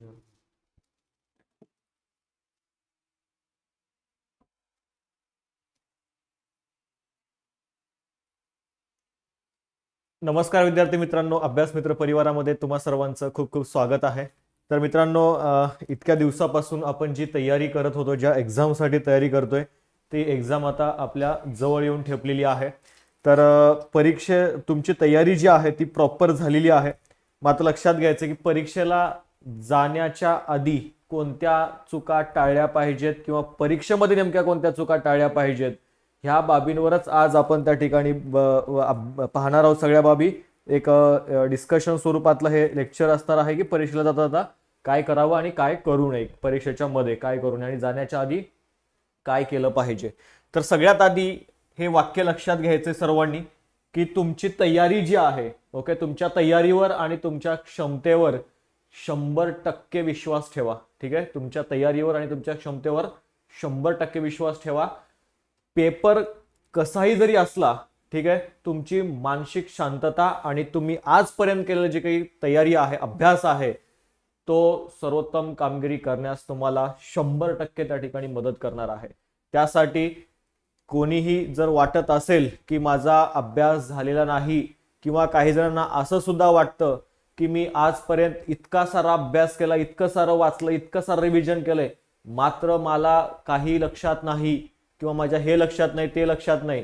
नमस्कार विद्यार्थी मित्रांनो अभ्यास मित्र परिवारामध्ये तुम्हा सर्वांचं खूप खूप स्वागत आहे. तर मित्रांनो इतक्या दिवसापासून आपण जी तयारी करत होतो ज्या एक्झामसाठी तयारी करतोय ती एक्झाम आता आपल्या जवळ येऊन ठेपलेली आहे. तर परीक्षे तुमची तयारी जी आहे ती प्रॉपर झालेली आहे. मात्र लक्षात घ्यायचं की परीक्षेला जाण्याच्या आधी कोणत्या चुका टाळल्या पाहिजेत किंवा परीक्षेमध्ये नेमक्या कोणत्या चुका टाळल्या पाहिजेत ह्या बाबींवरच आज आपण त्या ठिकाणी पाहणार आहोत सगळ्या बाबी. एक डिस्कशन स्वरूपातलं हे लेक्चर असणार आहे की परीक्षेला जाता जाता काय करावं आणि काय करू नये परीक्षेच्या मध्ये काय करू नये आणि जाण्याच्या आधी काय केलं पाहिजे. तर सगळ्यात आधी हे वाक्य लक्षात घ्यायचे सर्वांनी की तुमची तयारी जी आहे ओके तुमच्या तयारीवर आणि तुमच्या क्षमतेवर शंभर टक्के विश्वास ठेवा. ठीक आहे? तुमच्या तयारीवर आणि तुमच्या क्षमतेवर शंभर टक्के विश्वास ठेवा. पेपर कसाही जरी असला ठीक आहे तुमची मानसिक शांतता आणि तुम्ही आजपर्यंत केलेलं जे काही तयारी आहे अभ्यास आहे तो सर्वोत्तम कामगिरी करण्यास तुम्हाला शंभर टक्के त्या ठिकाणी मदत करणार आहे. त्यासाठी कोणीही जर वाटत असेल की माझा अभ्यास झालेला नाही किंवा काही जणांना असं सुद्धा वाटतं की मी आजपर्यंत इतका सारा अभ्यास केला इतकं सारं वाचलं इतकं सारं रिव्हिजन केलंय. मात्र मला काही लक्षात नाही किंवा माझ्या हे लक्षात नाही ते लक्षात नाही.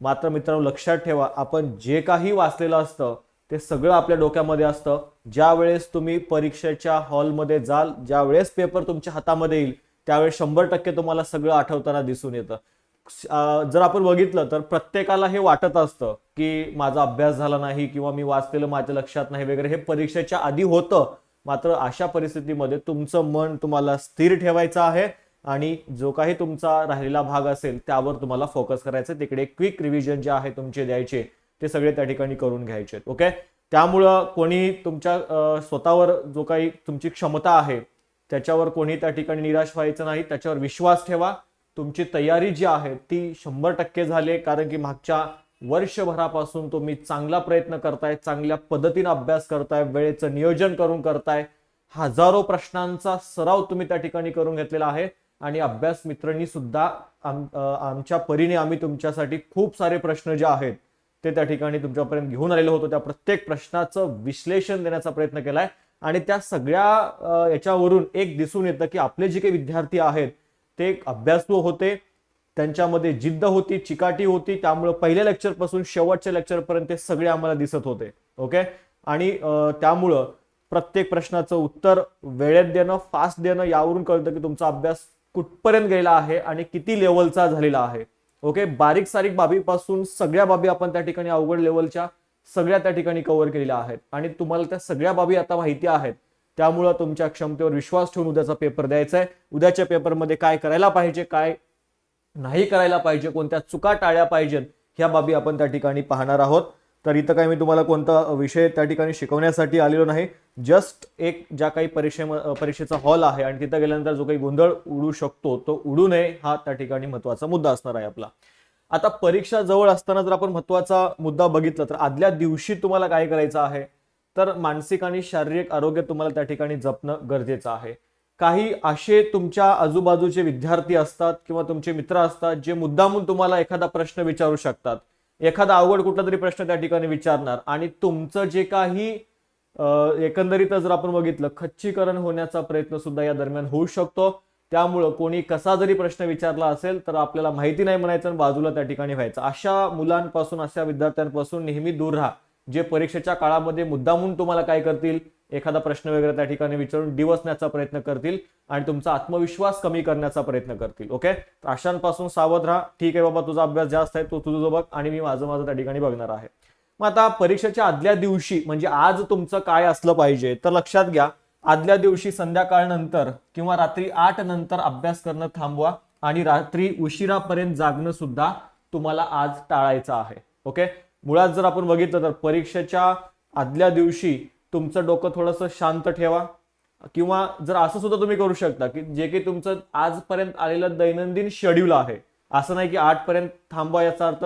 मात्र मित्रांनो लक्षात ठेवा आपण जे काही वाचलेलं असतं ते सगळं आपल्या डोक्यामध्ये असतं. ज्या वेळेस तुम्ही परीक्षेच्या हॉलमध्ये जाल ज्या वेळेस पेपर तुमच्या हातामध्ये येईल त्यावेळेस शंभर टक्के तुम्हाला सगळं आठवताना दिसून येतं. जर आपण बघितलं तर प्रत्येकाला हे वाटत असतं की माझा अभ्यास झाला नाही किंवा मी वाचलेलं माझ्या लक्षात नाही वगैरे हे परीक्षेच्या आधी होतं. मात्र अशा परिस्थितीमध्ये तुमचं मन तुम्हाला स्थिर ठेवायचं आहे आणि जो काही तुमचा राहिलेला भाग असेल त्यावर तुम्हाला फोकस करायचं तिकडे क्विक रिव्हिजन जे आहे तुमचे द्यायचे ते सगळे त्या ठिकाणी करून घ्यायचे ओके त्यामुळं कोणी तुमच्या स्वतःवर जो काही तुमची क्षमता आहे त्याच्यावर कोणी त्या ठिकाणी निराश व्हायचं नाही. त्याच्यावर विश्वास ठेवा. तुमची तयारी जी आहे ती शंभर टक्के झाली कारण की मागच्या वर्षभरापासून तुम्ही चांगला प्रयत्न करताय चांगल्या पद्धतीनं अभ्यास करताय वेळेचं नियोजन करून करताय. हजारो प्रश्नांचा सराव तुम्ही त्या ठिकाणी करून घेतलेला आहे. आणि अभ्यास मित्रांनी सुद्धा आम- आमच्या परीने आम्ही तुमच्यासाठी खूप सारे प्रश्न जे आहेत ते त्या ठिकाणी तुमच्यापर्यंत घेऊन आलेलो होतो. त्या प्रत्येक प्रश्नाचं विश्लेषण देण्याचा प्रयत्न केलाय. आणि त्या सगळ्या याच्यावरून एक दिसून येतं की आपले जे काही विद्यार्थी आहेत ते एक अभ्यासू होते त्यांच्यामध्ये जिद्द होती चिकाटी होती त्यामुळे पहिल्या लेक्चरपासून शेवटच्या लेक्चरपर्यंत ते सगळे आम्हाला दिसत होते ओके आणि त्यामुळं प्रत्येक प्रश्नाचं उत्तर वेळेत देणं फास्ट देणं यावरून कळतं की तुमचा अभ्यास कुठपर्यंत गेला आहे आणि किती लेवलचा झालेला आहे ओके बारीक सारीक बाबीपासून सगळ्या बाबी आपण त्या ठिकाणी अवघड लेवलच्या सगळ्या त्या ठिकाणी कव्हर केलेल्या आहेत. आणि तुम्हाला त्या सगळ्या बाबी आता माहिती आहेत. त्यामुळं तुमच्या क्षमतेवर विश्वास ठेवून उद्याचा पेपर द्यायचा आहे. उद्याच्या पेपरमध्ये काय करायला पाहिजे काय नाही करायला पाहिजे कोणत्या चुका टाळल्या पाहिजेत ह्या बाबी आपण त्या ठिकाणी पाहणार आहोत. तर इथं काही मी तुम्हाला कोणता विषय त्या ठिकाणी शिकवण्यासाठी आलेलो नाही. जस्ट एक ज्या काही परीक्षे परीक्षेचा हॉल आहे आणि तिथं गेल्यानंतर जो काही गोंधळ उडू शकतो तो उडू नये हा त्या ठिकाणी महत्त्वाचा मुद्दा असणार आहे आपला. आता परीक्षा जवळ असताना जर आपण महत्त्वाचा मुद्दा बघितला तर आदल्या दिवशी तुम्हाला काय करायचं आहे? तर मानसिक आणि शारीरिक आरोग्य तुम्हाला त्या ठिकाणी जपणं गरजेचं आहे. काही असे तुमच्या आजूबाजूचे विद्यार्थी असतात किंवा तुमचे मित्र असतात जे मुद्दामून तुम्हाला एखादा प्रश्न विचारू शकतात. एखादा अवघड कुठला तरी प्रश्न त्या ठिकाणी विचारणार आणि तुमचं जे काही एकंदरीतच एकंदरीत जर आपण बघितलं खच्चीकरण होण्याचा प्रयत्न सुद्धा या दरम्यान होऊ शकतो. त्यामुळं कोणी कसा जरी प्रश्न विचारला असेल तर आपल्याला माहिती नाही म्हणायचं आणि बाजूला त्या ठिकाणी व्हायचं. अशा मुलांपासून अशा विद्यार्थ्यांपासून नेहमी दूर राहा. जे परीक्षेच्या काळामध्ये मुद्दामून तुम्हाला काय करतील? एखादा प्रश्न वगैरे त्या ठिकाणी विचारून डिवसण्याचा प्रयत्न करतील आणि तुमचा आत्मविश्वास कमी करण्याचा प्रयत्न करतील ओके? तर अशांपासून सावध राहा. ठीक आहे बाबा तुझा अभ्यास जास्त आहे तो तुझं बघ आणि मी माझं माझं त्या ठिकाणी बघणार आहे. मग आता परीक्षेच्या आदल्या दिवशी म्हणजे आज तुमचं काय असलं पाहिजे तर लक्षात घ्या. आदल्या दिवशी संध्याकाळ नंतर किंवा रात्री आठ नंतर अभ्यास करणं थांबवा आणि रात्री उशिरापर्यंत जागणं सुद्धा तुम्हाला आज टाळायचं आहे ओके? मुळात जर आपण बघितलं तर परीक्षेच्या आदल्या दिवशी तुमचं डोकं थोडंसं शांत ठेवा. किंवा जर असं सुद्धा तुम्ही करू शकता की जे काही तुमचं आजपर्यंत आलेलं दैनंदिन शेड्यूल आहे. असं नाही की आठपर्यंत थांबवा याचा अर्थ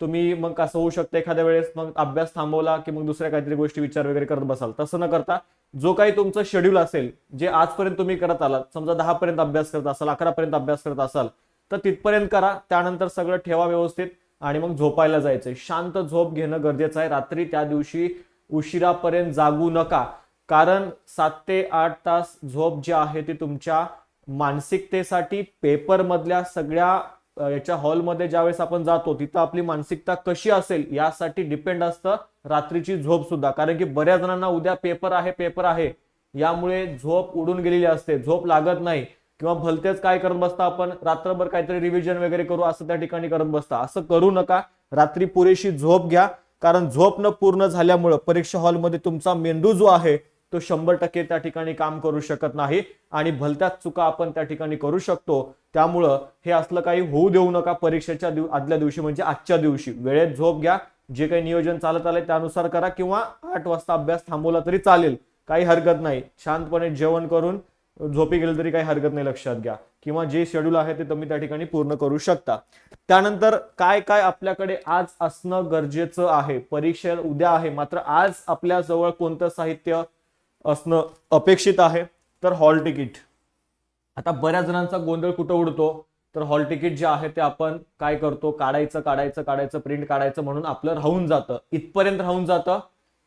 तुम्ही मग कसं होऊ शकतं एखाद्या वेळेस मग अभ्यास थांबवला की मग दुसऱ्या काहीतरी गोष्टी विचार वगैरे करत बसाल. तसं न करता जो काही तुमचं शेड्यूल असेल जे आजपर्यंत तुम्ही करत आलात समजा दहापर्यंत अभ्यास करत असाल अकरापर्यंत अभ्यास करत असाल तर तिथपर्यंत करा. त्यानंतर सगळं ठेवा व्यवस्थित. आणि मग झोपायला जायचंय. शांत झोप घेणं गरजेचं आहे. रात्री त्या दिवशी उशिरापर्यंत जागू नका. कारण सात ते आठ तास झोप जी आहे ती तुमच्या मानसिकतेसाठी पेपरमधल्या सगळ्या याच्या हॉलमध्ये ज्यावेळेस आपण जातो तिथं आपली मानसिकता कशी असेल यासाठी डिपेंड असतं रात्रीची झोप सुद्धा. कारण की बऱ्याच जणांना उद्या पेपर आहे पेपर आहे. यामुळे झोप उडून गेलेली असते. झोप लागत नाही. किंवा भलतेच काय करत बसता आपण? रात्रभर काहीतरी रिव्हिजन वगैरे करू असं त्या ठिकाणी करत बसता. असं करू नका. रात्री पुरेशी झोप घ्या. कारण झोप न पूर्ण झाल्यामुळं परीक्षा हॉलमध्ये तुमचा मेंदू जो आहे तो शंभर टक्के त्या ठिकाणी काम करू शकत नाही. आणि भलत्याच चुका आपण त्या ठिकाणी करू शकतो. त्यामुळं हे असलं काही होऊ देऊ नका परीक्षेच्या दिव आदल्या दिवशी म्हणजे आजच्या दिवशी. वेळेत झोप घ्या. जे काही नियोजन चालत आलंय त्यानुसार करा किंवा आठ वाजता अभ्यास थांबवला तरी चालेल. काही हरकत नाही. शांतपणे जेवण करून झोपी गेलं तरी काही हरकत नाही लक्षात घ्या. किंवा जे शेड्यूल आहे ते तुम्ही त्या ठिकाणी पूर्ण करू शकता. त्यानंतर काय काय आपल्याकडे आज असणं गरजेचं आहे? परीक्षा उद्या आहे. मात्र आज आपल्या जवळ कोणतं साहित्य असणं अपेक्षित आहे? तर हॉल तिकीट आता बऱ्याच जणांचा गोंधळ कुठं उडतो? तर हॉल तिकीट जे आहे ते आपण काय करतो? काढायचं काढायचं काढायचं प्रिंट काढायचं म्हणून आपलं राहून जातं. इथपर्यंत राहून जातं.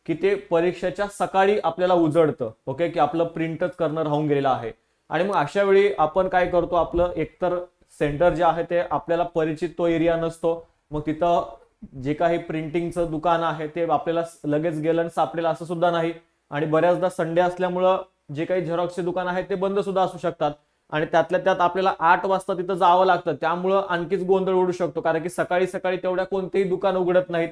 की ते परीक्षेच्या सकाळी आपल्याला उजळतं ओके की आपलं प्रिंटच करणं राहून गेलेलं आहे. आणि मग अशा वेळी आपण काय करतो आपलं एकतर सेंटर जे आहे ते आपल्याला परिचित तो एरिया नसतो. मग तिथं जे काही प्रिंटिंगचं दुकान आहे ते आपल्याला लगेच गेलं आणि सापडेल असं सुद्धा नाही. आणि बऱ्याचदा संडे असल्यामुळं जे काही झेरॉक्सचे दुकान आहे ते बंद सुद्धा असू शकतात. आणि त्यातल्या त्यात आपल्याला आठ वाजता तिथं जावं लागतं. त्यामुळं आणखीच गोंधळ उडू शकतो. कारण की सकाळी सकाळी तेवढ्या कोणतेही दुकान उघडत नाहीत.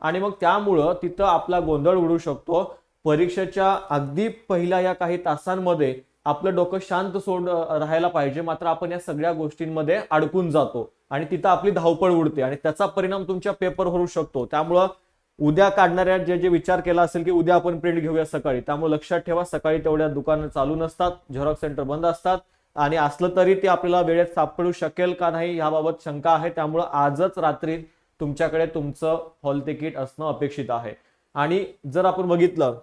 आणि मग त्यामुळं तिथं आपला गोंधळ उडू शकतो. परीक्षेच्या अगदी पहिल्या या काही तासांमध्ये आपलं डोकं शांत सोड राहायला पाहिजे. मात्र आपण या सगळ्या गोष्टींमध्ये अडकून जातो. आणि तिथं आपली धावपळ उडते. आणि त्याचा परिणाम तुमच्या पेपर होऊ शकतो. त्यामुळं उद्या काढणाऱ्या जे जे विचार केला असेल की उद्या आपण प्रिंट घेऊया सकाळी. त्यामुळे लक्षात ठेवा सकाळी तेवढ्या दुकानं चालू नसतात. झेरॉक्स सेंटर बंद असतात. आणि असलं तरी ते आपल्याला वेळेत सापडू शकेल का नाही याबाबत शंका आहे. त्यामुळं आजच रात्री तुमच्याकडे तुमचं हॉल तिकीट असणं अपेक्षित आहे. आणि जर आपण बघितलं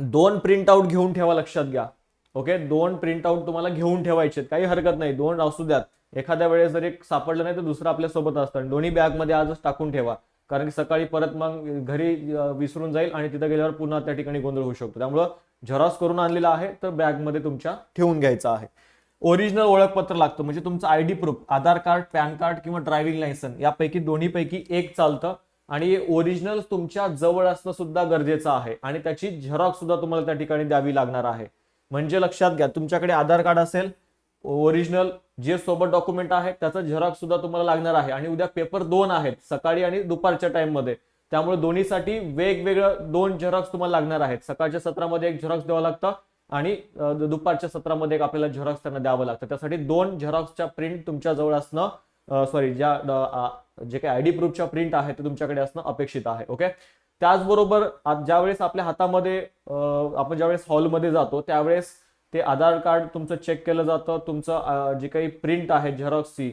दोन प्रिंट आउट घेऊन ठेवा लक्षात घ्या. ओके दोन प्रिंट आउट तुम्हाला घेऊन ठेवायचे काही हरकत नाही. दोन असू द्यात. एखाद्या वेळेस जर एक सापडलं नाही तर दुसरं आपल्यासोबत असतं. आणि दोन्ही बॅगमध्ये आजच टाकून ठेवा. कारण की सकाळी परत मग घरी विसरून जाईल आणि तिथं गेल्यावर पुन्हा त्या ठिकाणी गोंधळ होऊ शकतो. त्यामुळं झेरॉक्स करून आणलेला आहे तर बॅगमध्ये तुमच्या ठेवून घ्यायचं आहे. ओरिजिनल ओळखपत्र लागतं. म्हणजे तुमचं I D proof Aadhaar card PAN card किंवा ड्रायव्हिंग लायसन यापैकी दोन्हीपैकी एक चालतं. आणि ओरिजिनल तुमच्या जवळ असणं सुद्धा गरजेचं आहे. आणि त्याची झेरॉक्स सुद्धा तुम्हाला त्या ठिकाणी द्यावी लागणार आहे. म्हणजे लक्षात घ्या तुमच्याकडे आधार कार्ड असेल ओरिजिनल जे सोबत डॉक्युमेंट आहे त्याचं झेरॉक्स सुद्धा तुम्हाला लागणार आहे. आणि उद्या पेपर दोन आहेत सकाळी आणि दुपारच्या टाइममध्ये त्यामुळे दोन्हीसाठी वेगवेगळं दोन झेरॉक्स तुम्हाला लागणार आहेत. सकाळच्या सत्रामध्ये एक झेरॉक्स द्यावं लागतं आणि दुपारच्या सत्रामध्ये एक आपल्याला झेरॉक्स त्यांना द्यावं लागतं. त्यासाठी दोन झेरॉक्सच्या प्रिंट तुमच्या जवळ असणं सॉरी ज्या जे काही आयडी प्रूफच्या प्रिंट आहे ते तुमच्याकडे असणं अपेक्षित आहे ओके त्याचबरोबर ज्यावेळेस आपल्या हातामध्ये आपण ज्यावेळेस हॉलमध्ये जातो त्यावेळेस ते आधार कार्ड तुमचं चेक केलं जातं. तुमचं जे काही प्रिंट आहे झेरॉक्सची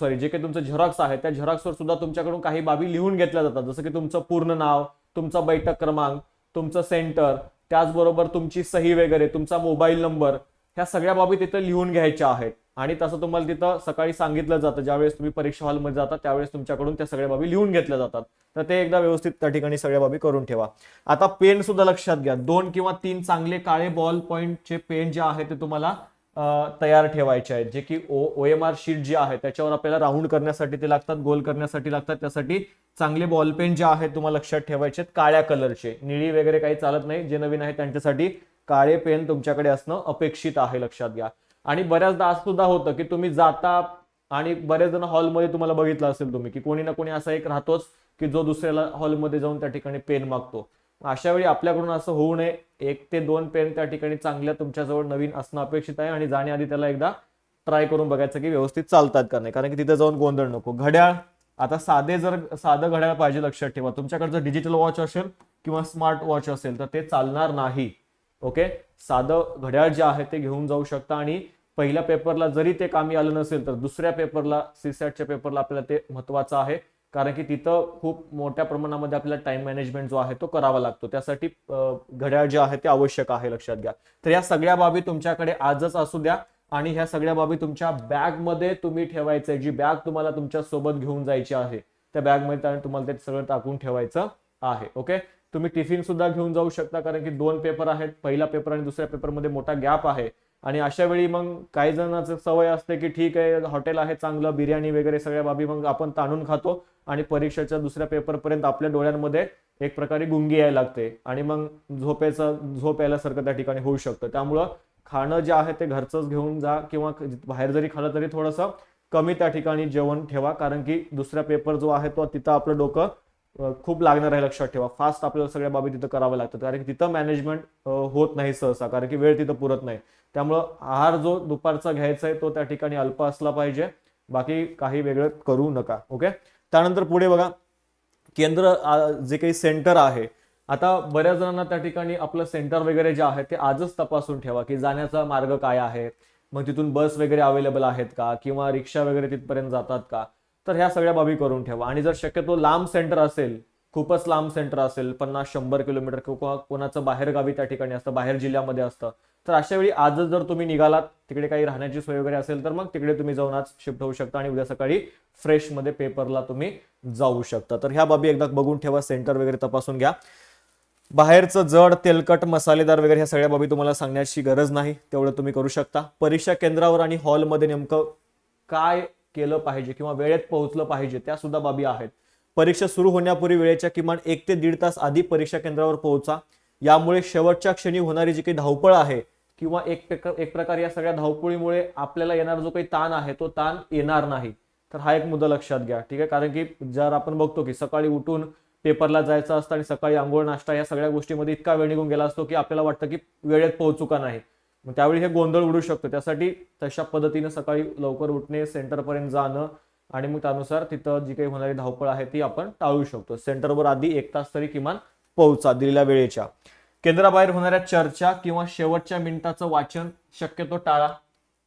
सॉरी जे काही तुमचं झेरॉक्स आहे त्या झेरॉक्सवर सुद्धा तुमच्याकडून काही बाबी लिहून घेतल्या जातात. जसं की तुमचं पूर्ण नाव तुमचा बैठक क्रमांक तुमचं सेंटर त्याचबरोबर तुमची सही वगैरे तुमचा मोबाईल नंबर ह्या सगळ्या बाबी तिथं लिहून घ्यायच्या आहेत. आणि तसं तुम्हाला तिथं सकाळी सांगितलं जातं ज्यावेळेस तुम्ही परीक्षा हॉलमध्ये जाता त्यावेळेस तुमच्याकडून त्या सगळ्या बाबी लिहून घेतल्या जातात. तर ते एकदा व्यवस्थित त्या ठिकाणी सगळ्या बाबी करून ठेवा. आता पेन सुद्धा लक्षात घ्या. दोन किंवा तीन चांगले काळे बॉल पॉईंटचे पेन जे आहे ते तुम्हाला तयार ठेवायचे आहेत. जे की ओ एम आर शीट जे आहे त्याच्यावर आपल्याला राऊंड करण्यासाठी ते लागतात गोल करण्यासाठी लागतात. त्यासाठी चांगले बॉल पेन जे आहेत तुम्हाला लक्षात ठेवायचे आहेत काळ्या कलरचे. निळी वगैरे काही चालत नाही जे नवीन आहे त्यांच्यासाठी काळे पेन तुमच्याकडे असणं अपेक्षित आहे लक्षात घ्या. आणि बऱ्याचदा असं सुद्धा होतं की तुम्ही जाता आणि बरेच जण हॉलमध्ये तुम्हाला बघितलं असेल तुम्ही की कोणी ना कोणी असा एक राहतोच की जो दुसऱ्याला हॉलमध्ये जाऊन त्या ठिकाणी पेन मागतो. अशा वेळी आपल्याकडून असं होऊ नये. एक ते दोन पेन त्या ठिकाणी चांगल्या तुमच्याजवळ नवीन असणं अपेक्षित आहे आणि जाण्याआधी त्याला एकदा ट्राय करून बघायचं की व्यवस्थित चालतात का नाही. कारण की तिथे जाऊन गोंधळ नको. घड्याळ आता साधे जर साधं घड्याळ पाहिजे लक्षात ठेवा. तुमच्याकडे जर डिजिटल वॉच असेल किंवा स्मार्ट वॉच असेल तर ते चालणार नाही. ओके? साधं घड्याळ जे आहे ते घेऊन जाऊ शकता आणि पहिल्या पेपरला जरी ते कामी आलं नसेल तर दुसऱ्या पेपरला सीसॅटच्या पेपरला आपल्याला ते महत्वाचं आहे. कारण की तिथं खूप मोठ्या प्रमाणामध्ये आपल्याला टाइम मॅनेजमेंट जो आहे तो करावा लागतो. त्यासाठी घड्याळ जे आहे ते आवश्यक आहे लक्षात घ्या. तर या सगळ्या बाबी तुमच्याकडे आजच असू द्या आणि ह्या सगळ्या बाबी तुमच्या बॅगमध्ये तुम्ही ठेवायचं जी बॅग तुम्हाला तुमच्यासोबत घेऊन जायची आहे त्या बॅगमध्ये तुम्हाला ते सगळं टाकून ठेवायचं आहे ओके? तुम्ही टिफिन सुद्धा घेऊन जाऊ शकता कारण की दोन पेपर आहेत. पहिला पेपर आणि दुसऱ्या पेपरमध्ये मोठा गॅप आहे. आणि अशा वेळी मग काही जणांचं सवय असते की ठीक आहे हॉटेल आहे चांगलं बिर्याणी वगैरे सगळ्या बाबी मग आपण ताणून खातो आणि परीक्षेच्या दुसऱ्या पेपरपर्यंत आपल्या डोळ्यांमध्ये एक प्रकारे गुंगी यायला लागते आणि मग झोपेचं झोप यायल्यासारखं त्या ठिकाणी होऊ शकतं. त्यामुळं खाणं जे आहे ते घरचंच घेऊन जा किंवा बाहेर जरी खाल्लं तरी थोडंसं कमी त्या ठिकाणी जेवण ठेवा कारण की दुसरा पेपर जो आहे तो तिथं आपलं डोकं खूप लागणार आहे लक्षात ठेवा. फास्ट आपल्याला सगळ्या बाबी तिथं करावं लागतं कारण की तिथं मॅनेजमेंट होत नाही सहसा. कारण की वेळ तिथं पुरत नाही. त्यामुळं आहार जो दुपारचा घ्यायचा आहे तो त्या ठिकाणी अल्प असला पाहिजे. बाकी काही वेगळं करू नका. ओके त्यानंतर पुढे बघा. केंद्र जे काही सेंटर आहे. आता बऱ्याच जणांना त्या ठिकाणी आपलं सेंटर वगैरे जे आहे ते आजच तपासून ठेवा की जाण्याचा मार्ग काय आहे? मग तिथून बस वगैरे अवेलेबल आहेत का? किंवा रिक्षा वगैरे तिथपर्यंत जातात का? तर ह्या सगळ्या बाबी करून ठेवा. आणि जर शक्यतो लांब सेंटर असेल खूपच लांब सेंटर असेल पन्नास शंभर किलोमीटर किंवा कोणाचं बाहेर गावी त्या ठिकाणी असतं बाहेर जिल्ह्यामध्ये असतं तर अशा वेळी आजच जर तुम्ही निघालात तिकडे काही राहण्याची सोय वगैरे असेल तर मग तिकडे तुम्ही जाऊन आज शिफ्ट होऊ शकता आणि उद्या सकाळी फ्रेशमध्ये पेपरला तुम्ही जाऊ शकता. तर ह्या बाबी एकदा बघून ठेवा सेंटर वगैरे तपासून घ्या. बाहेरचं जड तेलकट मसालेदार वगैरे ह्या सगळ्या बाबी तुम्हाला सांगण्याची गरज नाही तेवढं तुम्ही करू शकता. परीक्षा केंद्रावर आणि हॉलमध्ये नेमकं काय केलं पाहिजे किंवा वेळेत पोहोचलं पाहिजे त्या सुद्धा बाबी आहेत. परीक्षा सुरू होण्यापूर्वी वेळेच्या किमान एक ते दीड तास आधी परीक्षा केंद्रावर पोहोचा. यामुळे शेवटच्या क्षणी होणारी जी काही धावपळ आहे किंवा एक एक प्रकारे या सगळ्या धावपळीमुळे आपल्याला येणारा जो काही ताण आहे तो ताण येणार नाही. तर हा एक मुद्दा लक्षात घ्या ठीक आहे? कारण की जर आपण बघतो की सकाळी उठून पेपरला जायचं असतं आणि सकाळी आंघोळ नाश्ता या सगळ्या गोष्टीमध्ये इतका वेळ निघून गेला असतो की आपल्याला वाटतं की वेळेत पोहोचू का नाही. मग त्यावेळी हे गोंधळ उडू शकतो. त्यासाठी तशा पद्धतीने सकाळी लवकर उठणे सेंटरपर्यंत जाणं आणि मग त्यानुसार तिथं जी काही होणारी धावपळ आहे ती आपण टाळू शकतो. सेंटरवर आधी एक तास तरी किमान पोहोचा दिलेल्या वेळेच्या. केंद्राबाहेर होणाऱ्या चर्चा किंवा शेवटच्या मिनिटाचं वाचन शक्यतो टाळा.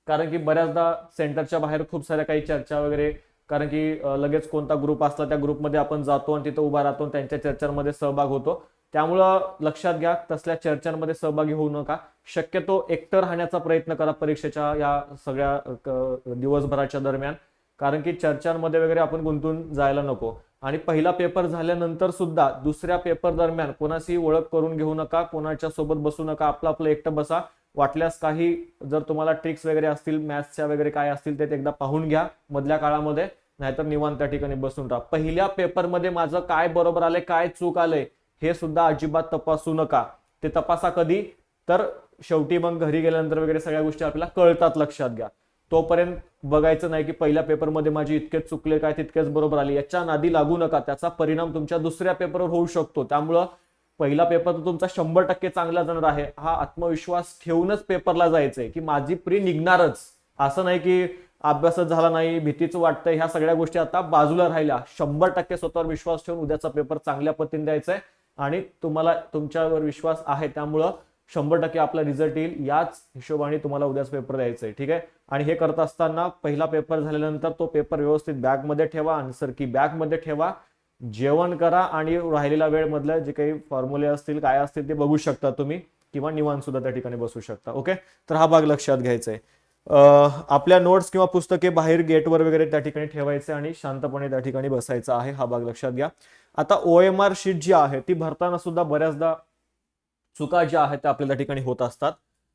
कारण की बऱ्याचदा सेंटरच्या बाहेर खूप साऱ्या काही चर्चा वगैरे कारण की लगेच कोणता ग्रुप असला त्या ग्रुपमध्ये आपण जातो आणि तिथं उभा राहतो आणि त्यांच्या चर्चांमध्ये सहभाग होतो. त्यामुळं लक्षात घ्या तसल्या चर्चांमध्ये सहभागी होऊ नका. शक्यतो एकटं राहण्याचा प्रयत्न करा परीक्षेच्या या सगळ्या दिवसभराच्या दरम्यान. कारण की चर्चांमध्ये वगैरे आपण गुंतून जायला नको. आणि पहिला पेपर झाल्यानंतर सुद्धा दुसऱ्या पेपर दरम्यान कोणाशी ओळख करून घेऊ नका कोणाच्या सोबत बसू नका आपलं आपलं एकटं बसा. वाटल्यास काही जर तुम्हाला ट्रिक्स वगैरे असतील मॅथ्सच्या वगैरे काय असतील ते एकदा पाहून घ्या मधल्या काळामध्ये. नाहीतर निवांत त्या ठिकाणी बसून राहा. पहिल्या पेपरमध्ये माझं काय बरोबर आलंय काय चूक आलंय हे सुद्धा अजिबात तपासू नका. ते तपासा कधी? तर शेवटी मग घरी गेल्यानंतर वगैरे सगळ्या गोष्टी आपल्याला कळतात लक्षात घ्या. तोपर्यंत बघायचं नाही की पहिल्या पेपरमध्ये माझी इतकेच चुकले काय तितकेच बरोबर आले. याच्या नादी लागू नका. त्याचा परिणाम तुमच्या दुसऱ्या पेपरवर होऊ शकतो. त्यामुळं पहिला पेपर तर तुमचा शंभर टक्के चांगला जाणार आहे. हा आत्मविश्वास ठेवूनच पेपरला जायचंय की माझी प्री निघणारच. असं नाही की अभ्यासच झाला नाही भीतीच वाटतंय. ह्या सगळ्या गोष्टी आता बाजूला राहिल्या. शंभर टक्के स्वतःवर विश्वास ठेवून उद्याचा पेपर चांगल्या पद्धतीने द्यायचा आहे आणि तुम्हाला तुमच्यावर विश्वास आहे त्यामुळं शंभर टक्के आपला रिझल्ट येईल. याच हिशोबाने तुम्हाला उद्याच पेपर द्यायचा आहे ठीक आहे? आणि हे करत असताना पहिला पेपर झाल्यानंतर तो पेपर व्यवस्थित बॅगमध्ये ठेवा आन्सर की बॅगमध्ये ठेवा. जेवण करा आणि राहिलेला वेळ मधल्या जे काही फॉर्म्युले असतील काय असतील ते बघू शकता तुम्ही किंवा निवांत सुद्धा त्या ठिकाणी बसू शकता ओके? तर हा भाग लक्षात घ्यायचा आहे आपल्या नोट्स किंवा पुस्तके बाहेर गेटवर वगैरे त्या ठिकाणी ठेवायचे आणि शांतपणे त्या ठिकाणी बसायचं आहे. हा भाग लक्षात घ्या. आता ओ एम आर शीट जी आहे ती भरताना सुद्धा बऱ्याचदा चुका ज्या आहेत त्या आपल्या त्या ठिकाणी होत असतात.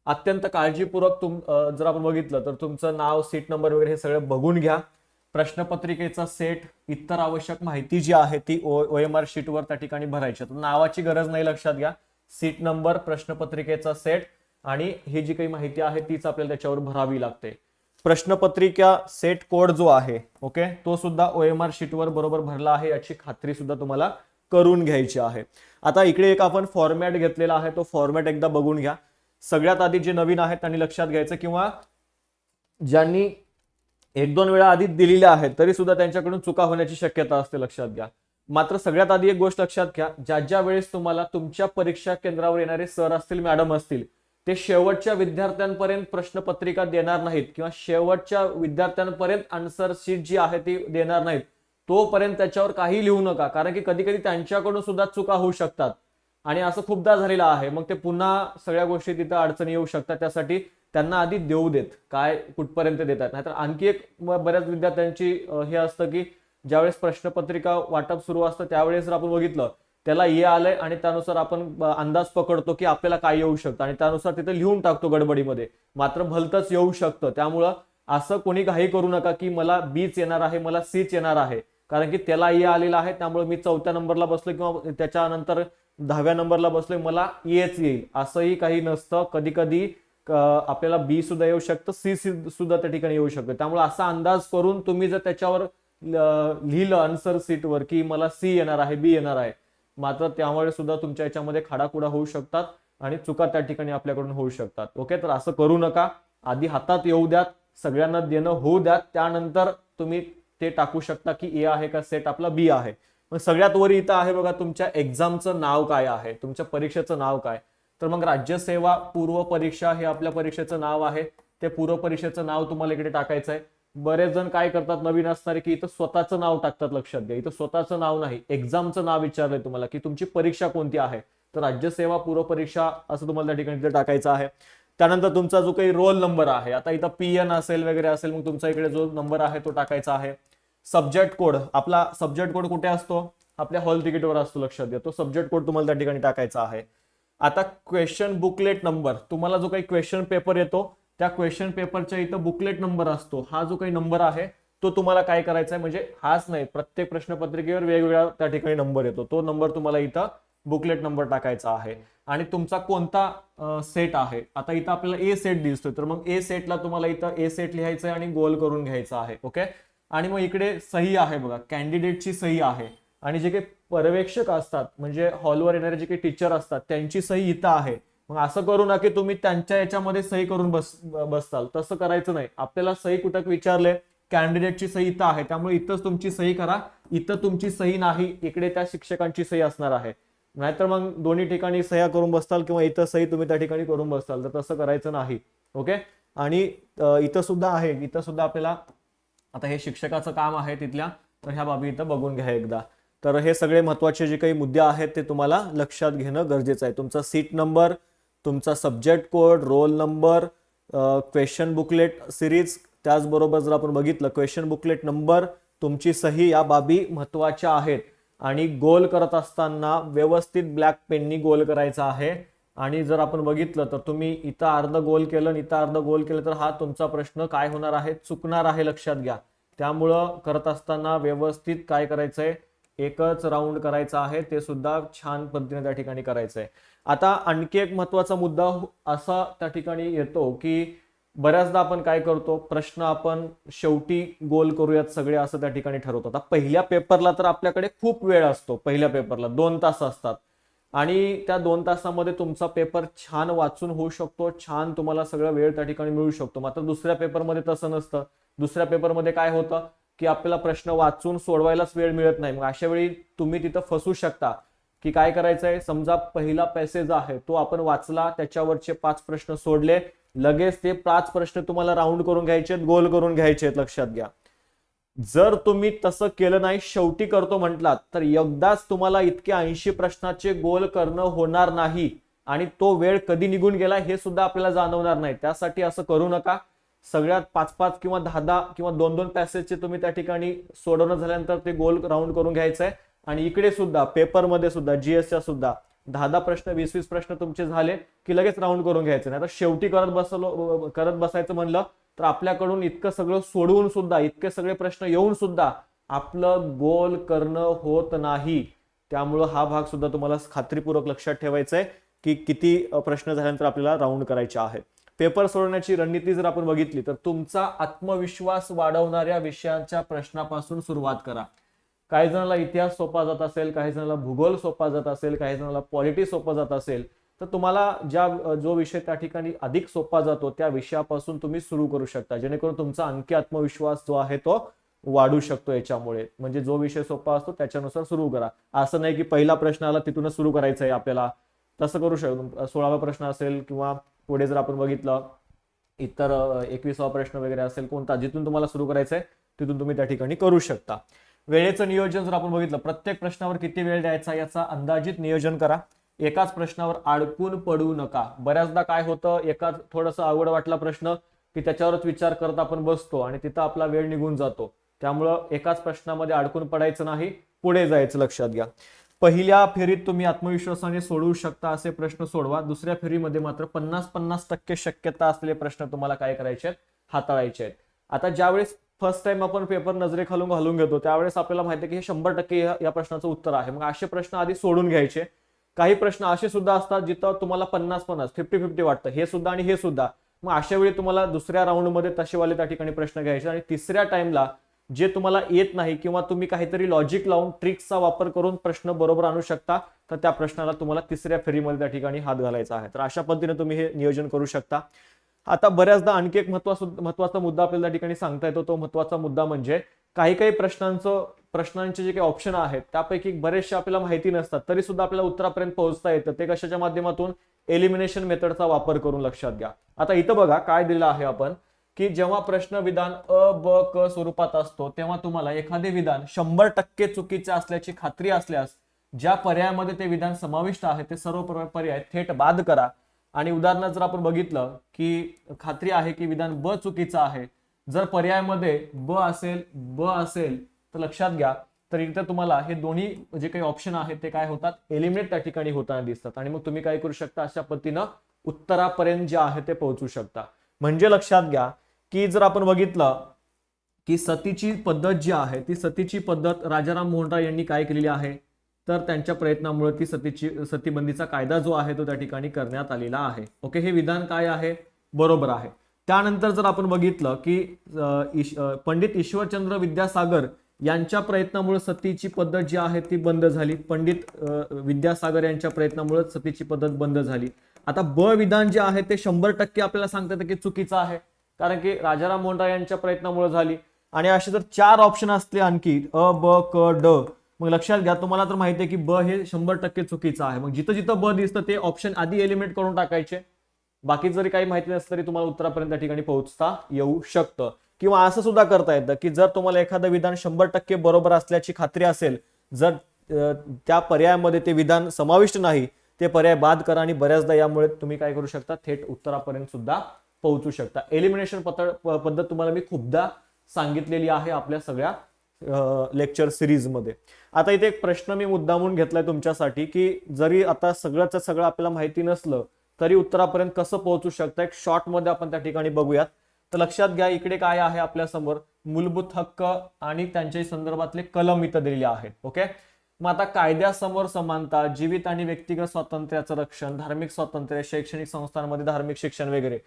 अत्यंत काळजीपूर्वक तुम जर आपण बघितलं तर तुमचं नाव सीट नंबर वगैरे हे सगळं बघून घ्या. प्रश्नपत्रिकेचा सेट इतर आवश्यक माहिती जी आहे ती ओ एम आर शीटवर त्या ठिकाणी भरायची तर नावाची गरज नाही लक्षात घ्या. सीट नंबर प्रश्नपत्रिकेचा सेट आणि ही जी काही माहिती आहे तीच आपल्याला त्याच्यावर भरावी लागते. प्रश्नपत्रिका सेट कोड जो आहे ओके तो सुद्धा ओ एम आर शीटवर बरोबर भरला आहे याची खात्री सुद्धा तुम्हाला करून घ्यायची आहे. आता इकडे एक आपण फॉर्मॅट घेतलेला आहे तो फॉर्मॅट एकदा बघून घ्या. सगळ्यात आधी जे नवीन आहेत त्यांनी लक्षात घ्यायचं किंवा ज्यांनी एक दोन वेळा आधी दिलेल्या आहेत तरी सुद्धा त्यांच्याकडून चुका होण्याची शक्यता असते लक्षात घ्या. मात्र सगळ्यात आधी एक गोष्ट लक्षात घ्या ज्या ज्या वेळेस तुम्हाला तुमच्या परीक्षा केंद्रावर येणारे सर असतील मॅडम असतील ते शेवटच्या विद्यार्थ्यांपर्यंत प्रश्नपत्रिका देणार नाहीत किंवा शेवटच्या विद्यार्थ्यांपर्यंत आन्सर शीट जी आहे ती देणार नाहीत. तोपर्यंत त्याच्यावर काही लिहू नका कारण की कधी कधी त्यांच्याकडून सुद्धा चुका होऊ शकतात. आणि असं खूपदा झालेलं आहे. मग ते पुन्हा सगळ्या गोष्टी तिथं अडचणी येऊ शकतात. त्यासाठी त्यांना आधी देऊ देत काय कुठपर्यंत देतात नाहीतर आणखी एक बऱ्याच विद्यार्थ्यांची हे असतं की ज्यावेळेस प्रश्नपत्रिका वाटप सुरू असतं त्यावेळेस जर आपण बघितलं त्याला हे आलंय आणि त्यानुसार आपण अंदाज पकडतो की आपल्याला काय येऊ शकतं. आणि त्यानुसार तिथे लिहून टाकतो गडबडीमध्ये. मात्र भलतंच येऊ शकतं. त्यामुळं असं कोणी काही करू नका की मला बीच येणार आहे मला सीच येणार आहे. कारण की त्याला ये आलेला आहे त्यामुळे मी चौथ्या नंबरला बसलो किंवा त्याच्यानंतर दहाव्या नंबरला बसलोय मला येच येईल. असंही काही नसतं. कधी कधी आपल्याला बी सुद्धा येऊ शकतं सी सुद्धा त्या ठिकाणी येऊ शकतं. त्यामुळे असा अंदाज करून तुम्ही जर त्याच्यावर लिहिलं आन्सर सीटवर की मला सी येणार आहे बी येणार आहे मात्र त्यामुळे सुद्धा तुमच्या याच्यामध्ये खाडाखुडा होऊ शकतात आणि चुका त्या ठिकाणी आपल्याकडून होऊ शकतात. ओके? तर असं करू नका. आधी हातात येऊ द्यात. सगळ्यांना देणं होऊ द्यात. त्यानंतर तुम्ही ते टाकू शकता की ए आहे का सेट आपला बी आहे. मग सगळ्यात वर इथं आहे बघा तुमच्या एक्झामचं नाव काय आहे? तुमच्या परीक्षेचं नाव काय? तर मग राज्यसेवा पूर्व परीक्षा हे आपल्या परीक्षेचं नाव आहे. ते पूर्व परीक्षेचं नाव तुम्हाला इकडे टाकायचं आहे बरेच जण काय करतात नवीन असणारे की इथं स्वतःचं नाव टाकतात लक्षात घ्या. इथं स्वतःचं नाव नाही एक्झामचं नाव विचारलंय तुम्हाला की तुमची परीक्षा कोणती आहे? तर राज्यसेवा पूर्व परीक्षा असं तुम्हाला त्या ठिकाणी टाकायचं आहे. त्यानंतर तुमचा जो काही रोल नंबर आहे आता इथं पी एन असेल वगैरे असेल मग तुमचा इकडे जो नंबर आहे तो टाकायचा आहे. सब्जेक्ट कोड आपला सब्जेक्ट कोड कुठे असतो? आपल्या हॉल तिकीटवर असतो लक्षात घ्या. तो सब्जेक्ट कोड तुम्हाला त्या ठिकाणी टाकायचा आहे. आता क्वेश्चन बुकलेट नंबर तुम्हाला जो काही क्वेश्चन पेपर येतो त्या क्वेश्चन पेपरच्या इथं बुकलेट नंबर असतो. हा जो काही नंबर आहे तो तुम्हाला काय करायचा आहे म्हणजे हाच नाही प्रत्येक प्रश्नपत्रिकेवर वेगवेगळा त्या ठिकाणी नंबर येतो. तो नंबर तुम्हाला इथं बुकलेट नंबर टाकायचा आहे. आणि तुमचा कोणता सेट आहे? आता इथं आपल्याला ए सेट दिसतोय. तर मग ए सेटला तुम्हाला इथं ए सेट लिहायचं आहे आणि गोल करून घ्यायचा आहे. ओके? आणि मग इकडे सही आहे बघा. कॅन्डिडेटची सही आहे. आणि जे काही पर्यवेक्षक असतात म्हणजे हॉलवर येणारे जे काही टीचर असतात त्यांची सही इथं आहे. मग असं करू ना की तुम्ही त्यांच्या याच्यामध्ये सही करून बस बसताल. तसं करायचं नाही. आपल्याला सही कुठं विचारले कॅन्डिडेटची सही इथं आहे. त्यामुळे इथंच तुमची सही करा. इथं तुमची सही नाही. इकडे त्या शिक्षकांची सही असणार आहे. नाहीतर मग दोन्ही ठिकाणी सह्या करून बसताल किंवा इथं सही तुम्ही त्या ठिकाणी करून बसताल. तर तसं करायचं नाही. ओके? आणि इथं सुद्धा आहे. इथं सुद्धा आपल्याला आता हे शिक्षकाचं काम आहे तिथल्या. तर ह्या बाबी इथं बघून घ्या एकदा. तर हे सगळे महत्त्वाचे जे काही मुद्दे आहेत ते तुम्हाला लक्षात घेणं गरजेचं आहे. तुमचा सीट नंबर तुमचा subject code roll number question booklet series त्याचबरोबर जर आपण बघितलं क्वेश्चन बुकलेट नंबर तुमची सही या बाबी महत्त्वाच्या आहेत. आणि गोल करत असताना व्यवस्थित ब्लॅक पेननी गोल करायचा आहे. आणि जर आपण बघितलं तर तुम्ही इथं अर्ध गोल केलं आणि इथं अर्ध गोल केलं तर हा तुमचा प्रश्न काय होणार आहे चुकणार आहे लक्षात घ्या. त्यामुळं करत असताना व्यवस्थित काय करायचंय एकच राऊंड करायचा आहे ते सुद्धा छान पद्धतीने त्या ठिकाणी करायचं आहे आता आणखी एक महत्त्वाचा मुद्दा असा त्या ठिकाणी येतो की बऱ्याचदा आपण काय करतो प्रश्न आपण शेवटी गोल करूयात सगळे असं त्या ठिकाणी ठरवतो. आता पहिल्या पेपरला तर आपल्याकडे खूप वेळ असतो पहिल्या पेपरला. दोन तास असतात. आणि त्या दोन तासामध्ये तुमचा पेपर छान वाचून होऊ शकतो छान तुम्हाला सगळं वेळ त्या ठिकाणी मिळू शकतो. मात्र दुसऱ्या पेपरमध्ये तसं नसतं. दुसऱ्या पेपरमध्ये काय होतं की आपल्याला प्रश्न वाचून सोडवायलाच वेळ मिळत नाही. मग अशा वेळी तुम्ही तिथं फसू शकता. की काय करायचंय? समजा पहिला पॅसेज आहे तो आपण वाचला त्याच्यावरचे पाच प्रश्न सोडले. लगेच ते पाच प्रश्न तुम्हाला राऊंड करून घ्यायचे आहेत गोल करून घ्यायचे आहेत लक्षात घ्या. जर तुम्ही तसं केलं नाही शेवटी करतो म्हटलात तर एकदाच तुम्हाला इतके ऐंशी प्रश्नाचे गोल करणं होणार नाही आणि तो वेळ कधी निघून गेला हे सुद्धा आपल्याला जाणवणार नाही. त्यासाठी असं करू नका. सगळ्यात पाच पाच किंवा दहा दहा किंवा दोन दोन पॅसेजचे तुम्ही त्या ठिकाणी सोडवणं झाल्यानंतर ते गोल राऊंड करून घ्यायचं आहे आणि इकडे सुद्धा पेपरमध्ये सुद्धा जीएसच्या सुद्धा दहा दहा प्रश्न वीस वीस प्रश्न तुमचे झाले की लगेच राऊंड करून घ्यायचे. नाही तर शेवटी करत बसलो करत बसायचं म्हणलं तर आपल्याकडून इतकं सगळं सोडवून सुद्धा इतके सगळे प्रश्न येऊन सुद्धा आपलं गोल करणं होत नाही. त्यामुळं हा भाग सुद्धा तुम्हाला खात्रीपूर्वक लक्षात ठेवायचा आहे की किती प्रश्न झाल्यानंतर आपल्याला राऊंड करायचे आहे पेपर सोडवण्याची रणनीती जर आपण बघितली तर तुमचा आत्मविश्वास वाढवणाऱ्या विषयांच्या प्रश्नापासून सुरुवात करा. काही जणांना इतिहास सोपा जात असेल काही जणांना भूगोल सोपा जात असेल काही जणांना पॉलिटी सोपा जात असेल तर तुम्हाला ज्या जो विषय त्या ठिकाणी अधिक सोपा जातो त्या विषयापासून तुम्ही सुरू करू शकता. जेणेकरून तुमचा आणखी आत्मविश्वास जो आहे तो वाढू शकतो याच्यामुळे. म्हणजे जो विषय सोपा असतो त्याच्यानुसार सुरू करा. असं नाही की पहिला प्रश्न आला तिथूनच सुरू करायचा आहे आपल्याला. तसं करू शकतो. सोळावा प्रश्न असेल किंवा पुढे जर आपण बघितलं इतर एकविसावा प्रश्न वगैरे असेल कोणता जिथून तुम्हाला सुरू करायचा आहे तिथून तुम्ही त्या ठिकाणी करू शकता. वेळेचं नियोजन जर आपण बघितलं प्रत्येक प्रश्नावर किती वेळ द्यायचा याचा अंदाजित नियोजन करा. एकाच प्रश्नावर अडकून पडू नका. बऱ्याचदा काय होतं एकाच थोडंसं आवड वाटला प्रश्न की त्याच्यावरच विचार करत आपण बसतो आणि तिथं आपला वेळ निघून जातो. त्यामुळं एकाच प्रश्नामध्ये अडकून पडायचं नाही पुढे जायचं लक्षात घ्या. पहिल्या फेरीत तुम्ही आत्मविश्वासाने सोडवू शकता असे प्रश्न सोडवा. दुसऱ्या फेरीमध्ये मात्र पन्नास पन्नास टक्के शक्यता असलेले प्रश्न तुम्हाला काय करायचे आहेत? हाताळायचे आहेत. आता ज्यावेळेस फर्स्ट टाइम आपण पेपर नजरेखालून घालून घेतो त्यावेळेस आपल्याला माहिती आहे की हे शंभर टक्के या प्रश्नाचं उत्तर आहे. मग असे प्रश्न आधी सोडून घ्यायचे. काही प्रश्न असे सुद्धा असतात जिथं तुम्हाला पन्नास पन्नास फिफ्टी फिफ्टी वाटतं. हे सुद्धा आणि हे सुद्धा. मग अशा वेळी तुम्हाला दुसऱ्या राऊंडमध्ये तसेवाले त्या ठिकाणी प्रश्न घ्यायचे आणि तिसऱ्या टाइमला जे तुम्हाला येत नाही किंवा तुम्ही काहीतरी लॉजिक लावून ट्रिक्सचा वापर करून प्रश्न बरोबर आणू शकता तर त्या प्रश्नाला तुम्हाला तिसऱ्या फेरीमध्ये त्या ठिकाणी हात घालायचा आहे. तर अशा पद्धतीने तुम्ही हे नियोजन करू शकता. आता बऱ्याचदा आणखी एक महत्त्वाचा महत्त्वाचा मुद्दा आपल्याला त्या ठिकाणी सांगता येतो तो महत्त्वाचा मुद्दा म्हणजे काही काही प्रश्नांचं प्रश्नांचे जे काही ऑप्शन आहेत त्यापैकी बरेचसे आपल्याला माहिती नसतात तरी सुद्धा आपल्याला उत्तरापर्यंत पोहोचता येतं. ते कशाच्या माध्यमातून? एलिमिनेशन मेथडचा वापर करून लक्षात घ्या. आता इथं बघा काय दिलं आहे आपण की जेव्हा प्रश्न विधान अ ब क स्वरूपात असतो तेव्हा तुम्हाला एखादे विधान शंभर टक्के चुकीचे असल्याची खात्री असल्यास ज्या पर्यायामध्ये ते विधान समाविष्ट आहे ते सर्व पर्याय थेट बाद करा. आणि उदाहरणार्थ जर आपण बघितलं की खात्री आहे की विधान ब चुकीचं आहे जर पर्यायामध्ये ब असेल ब असेल तर लक्षात घ्या. तर इथं तुम्हाला हे दोन्ही जे काही ऑप्शन आहेत ते काय होतात? एलिमिनेट त्या ठिकाणी होताना दिसतात. आणि मग तुम्ही काय करू शकता? अशा पद्धतीनं उत्तरापर्यंत जे आहे ते पोहोचू शकता. म्हणजे लक्षात घ्या की जर आपण बघितलं की सतीची पद्धत जी आहे ती सतीची पद्धत राजाराम मोहन राय यांनी काय केलेली आहे? तर त्यांच्या प्रयत्नामुळे ती सतीची सतीबंदीचा कायदा जो आहे तो त्या ठिकाणी करण्यात आलेला आहे. ओके हे विधान काय आहे? बरोबर आहे. त्यानंतर जर आपण बघितलं की इश पंडित ईश्वरचंद्र विद्यासागर यांच्या प्रयत्नामुळे सतीची पद्धत जी आहे ती बंद झाली. पंडित विद्यासागर यांच्या प्रयत्नामुळे सतीची पद्धत बंद झाली. आता ब विधान जे आहे ते शंभर टक्के आपल्याला सांगतात की चुकीचं आहे. कारण की राजाराम मोहन राय यांच्या प्रयत्नामुळे झाली. आणि असे जर चार ऑप्शन असले आणखी अ ब क ड मग लक्षात घ्या तुम्हाला तर माहिती आहे की ब हे शंभर टक्के चुकीचं आहे. मग जिथं जिथं ब दिसतं ते ऑप्शन आधी एलिमिनेट करून टाकायचे. बाकी जरी काही माहिती नसलं तरी तुम्हाला उत्तरापर्यंत त्या ठिकाणी पोहोचता येऊ शकतं. किंवा असं सुद्धा करता येतं की जर तुम्हाला एखादं विधान शंभर टक्के बरोबर असल्याची खात्री असेल जर त्या पर्यायामध्ये ते विधान समाविष्ट नाही ते पर्याय बाद करा आणि बऱ्याचदा यामुळे तुम्ही काय करू शकता थेट उत्तरापर्यंत सुद्धा पोहोचू शकता. एलिमिनेशन पद्धत तुम्हाला मी खूपदा सांगितलेली आहे आपल्या सगळ्या लेक्चर सिरीजमध्ये आता इथे एक प्रश्न मी मुद्दामून घेतलाय तुमच्यासाठी की जरी आता सगळंच सगळं आपल्याला माहिती नसलं तरी उत्तरापर्यंत कसं पोहोचू शकतं? एक शॉर्टमध्ये आपण त्या ठिकाणी बघूयात. तर लक्षात घ्या इकडे काय आहे आपल्यासमोर. मूलभूत हक्क आणि त्यांच्या संदर्भातले कलम इथं दिलेले आहेत ओके? मग आता कायद्यासमोर समानता जीवित आणि व्यक्तिगत स्वातंत्र्याचं रक्षण धार्मिक स्वातंत्र्य शैक्षणिक संस्थांमध्ये धार्मिक शिक्षण वगैरे.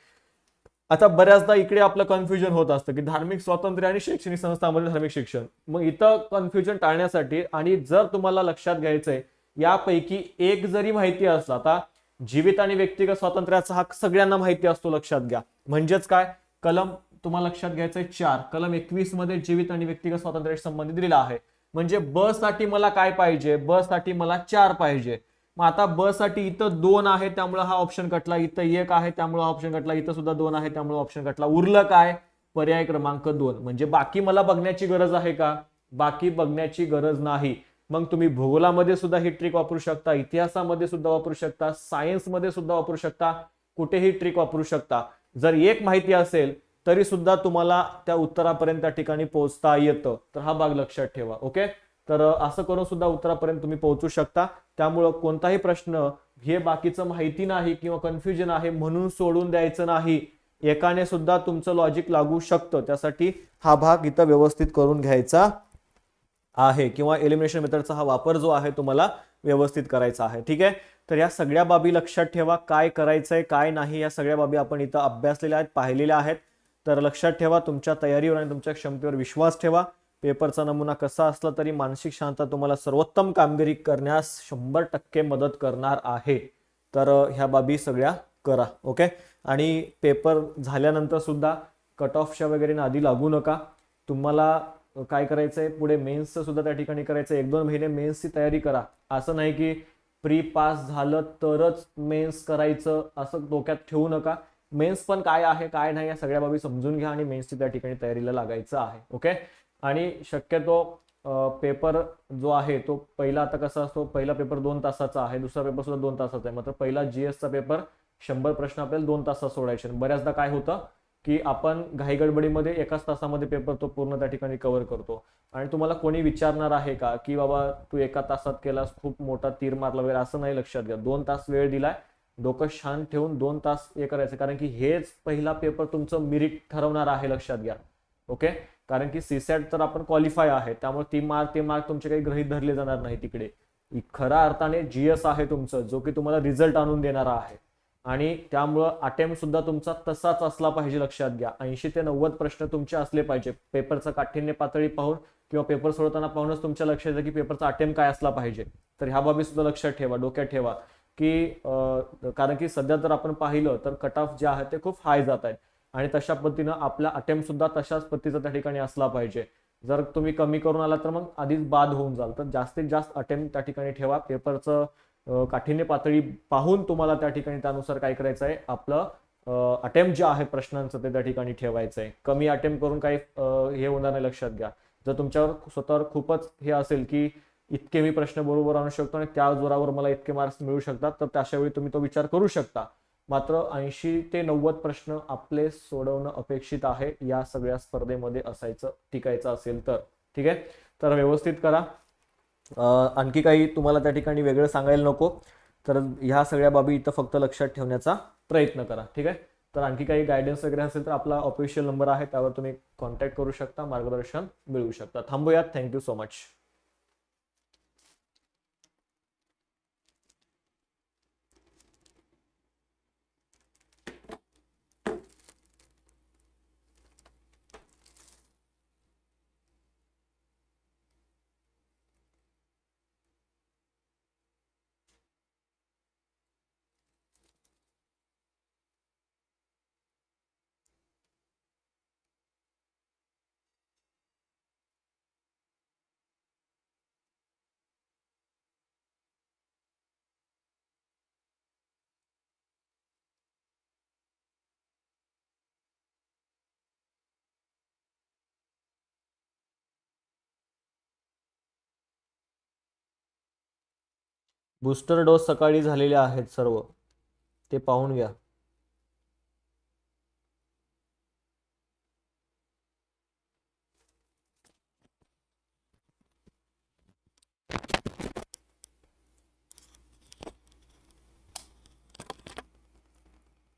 आता बऱ्याचदा इकडे आपलं कन्फ्युजन होत असतं की धार्मिक स्वातंत्र्य आणि शैक्षणिक संस्थांमध्ये धार्मिक शिक्षण. मग इथं कन्फ्युजन टाळण्यासाठी आणि जर तुम्हाला लक्षात घ्यायचंय यापैकी एक जरी माहिती असला आता जीवित आणि व्यक्तिगत स्वातंत्र्याचा हक्क सगळ्यांना माहिती असतो लक्षात घ्या. म्हणजेच काय? कलम तुम्हाला लक्षात घ्यायचंय चार. कलम एकवीसमध्ये जीवित आणि व्यक्तिगत स्वातंत्र्याशी संबंधित दिलेला आहे. म्हणजे ब साठी मला काय पाहिजे? ब साठी मला चार पाहिजे. मग आता ब साठी इथं दोन आहे त्यामुळे हा ऑप्शन कटला. इथं एक आहे त्यामुळे ऑप्शन कटला. इथं सुद्धा दोन आहे त्यामुळे ऑप्शन कटला. उरलं काय? पर्याय क्रमांक दोन. म्हणजे बाकी मला बघण्याची गरज आहे का? बाकी बघण्याची गरज नाही. मग तुम्ही भूगोलामध्ये सुद्धा ही ट्रिक वापरू शकता इतिहासामध्ये सुद्धा वापरू शकता सायन्समध्ये सुद्धा वापरू शकता कुठेही ट्रिक वापरू शकता. जर एक माहिती असेल तरी सुद्धा तुम्हाला त्या उत्तरापर्यंत त्या ठिकाणी पोहोचता येतं. तर हा भाग लक्षात ठेवा ओके तर असं करून सुद्धा उत्तरापर्यंत तुम्ही पोहोचू शकता. त्यामुळं कोणताही प्रश्न हे बाकीचं माहिती नाही किंवा कन्फ्युजन आहे म्हणून सोडून द्यायचं नाही. एकाने सुद्धा तुमचं लॉजिक लागू शकतं. त्यासाठी हा भाग इथं व्यवस्थित करून घ्यायचा आहे किंवा एलिमिनेशन मेथडचा हा वापर जो आहे तुम्हाला व्यवस्थित करायचा आहे. ठीक आहे? तर या सगळ्या बाबी लक्षात ठेवा. काय करायचंय काय नाही या सगळ्या बाबी आपण इथं अभ्यासलेल्या आहेत पाहिलेल्या आहेत. तर लक्षात ठेवा तुमच्या तयारीवर आणि तुमच्या क्षमतेवर विश्वास ठेवा. पेपरचा नमुना कसा असला तरी मानसिक शांतता तुम्हाला सर्वोत्तम कामगिरी करण्यास शंभर टक्के मदत करणार आहे. तर ह्या बाबी सगळ्या करा ओके? आणि पेपर झाल्यानंतर सुद्धा कट ऑफच्या वगैरे नादी लागू नका. तुम्हाला काय करायचंय? पुढे मेन्सचं सुद्धा त्या ठिकाणी करायचं एक दोन महिने मेन्सची तयारी करा. असं नाही की प्री पास झालं तरच मेन्स करायचं असं डोक्यात ठेवू नका. मेन्स पण काय आहे काय नाही या सगळ्या बाबी समजून घ्या आणि मेन्सची त्या ठिकाणी तयारीला लागायचं आहे ओके? आणि शक्यतो पेपर जो आहे तो पहिला आता कसा असतो पहिला पेपर दोन तासाचा आहे दुसरा पेपर सुद्धा दोन तासाचा आहे. मात्र पहिला जीएसचा पेपर शंभर प्रश्न आपल्याला दोन तासात सोडायचे आणि बऱ्याचदा काय होतं की आपण घाईगडबडीमध्ये एकाच तासामध्ये पेपर तो पूर्ण त्या ठिकाणी कव्हर करतो. आणि तुम्हाला कोणी विचारणार आहे का की बाबा तू एका तासात केलास खूप मोठा तीर मारला वगैरे असं नाही लक्षात घ्या. दोन तास वेळ दिलाय डोकं शांत ठेवून दोन तास हे करायचं. कारण की हेच पहिला पेपर तुमचं मिरिट ठरवणार आहे लक्षात घ्या. ओके कारण की सीसॅट तर आपण क्वालिफाय आहे. त्यामुळे ती मार्क ते मार्क तुमचे काही गृहीत धरले जाणार नाही तिकडे. खऱ्या अर्थाने जीएस आहे तुमचं जो की तुम्हाला रिझल्ट आणून देणारा आहे. आणि त्यामुळं अटेम्प्ट सुद्धा तुमचा तसाच असला पाहिजे लक्षात घ्या. ऐंशी ते नव्वद प्रश्न तुमचे असले पाहिजे. पेपरचं काठिण्य पातळी पाहून किंवा पेपर सोडवताना पाहूनच तुमच्या लक्षात येतं की पेपरचा अटेम्प्ट काय असला पाहिजे. तर ह्या बाबी सुद्धा लक्षात ठेवा डोक्यात ठेवा. की कारण की सध्या जर आपण पाहिलं तर कट ऑफ जे आहे ते खूप हाय जात आहेत. आणि तशा पद्धतीनं आपला अटेम्प्ट सुद्धा तशाच पद्धतीचा त्या ठिकाणी असला पाहिजे. जर तुम्ही कमी करून आला तर मग आधीच बाद होऊन जाल. तर जास्तीत जास्त अटेम्प्ट त्या ठिकाणी ठेवा. पेपरचं अं, काठिण्य पातळी पाहून तुम्हाला त्या ठिकाणी त्यानुसार काय करायचं आहे आपलं अटेम्प्ट जे आहे प्रश्नांचं ते त्या ठिकाणी ठेवायचं आहे. कमी अटेम्प्ट करून काही हे होणार नाही लक्षात घ्या. जर तुमच्यावर स्वतःवर खूपच हे असेल की इतके मी प्रश्न बरोबर आणू शकतो आणि त्या जोरावर मला इतके मार्क्स मिळू शकतात तर त्याशावेळी तुम्ही तो विचार करू शकता. मात्र ऐंशी ते नव्वद प्रश्न आपले सोडवणं अपेक्षित आहे या सगळ्या स्पर्धेमध्ये असायचं टिकायचं असेल तर. ठीक आहे? तर व्यवस्थित करा. आणखी काही तुम्हाला त्या ठिकाणी वेगळं सांगायला नको. तर ह्या सगळ्या बाबी इथं फक्त लक्षात ठेवण्याचा प्रयत्न करा. ठीक आहे? तर आणखी काही गायडन्स वगैरे असेल तर आपला ऑफिशियल नंबर आहे त्यावर तुम्ही कॉन्टॅक्ट करू शकता मार्गदर्शन मिळवू शकता. थांबूयात. Thank you so much booster dose सकाळी झालेले आहेत सर्व. ते पाहून घ्या.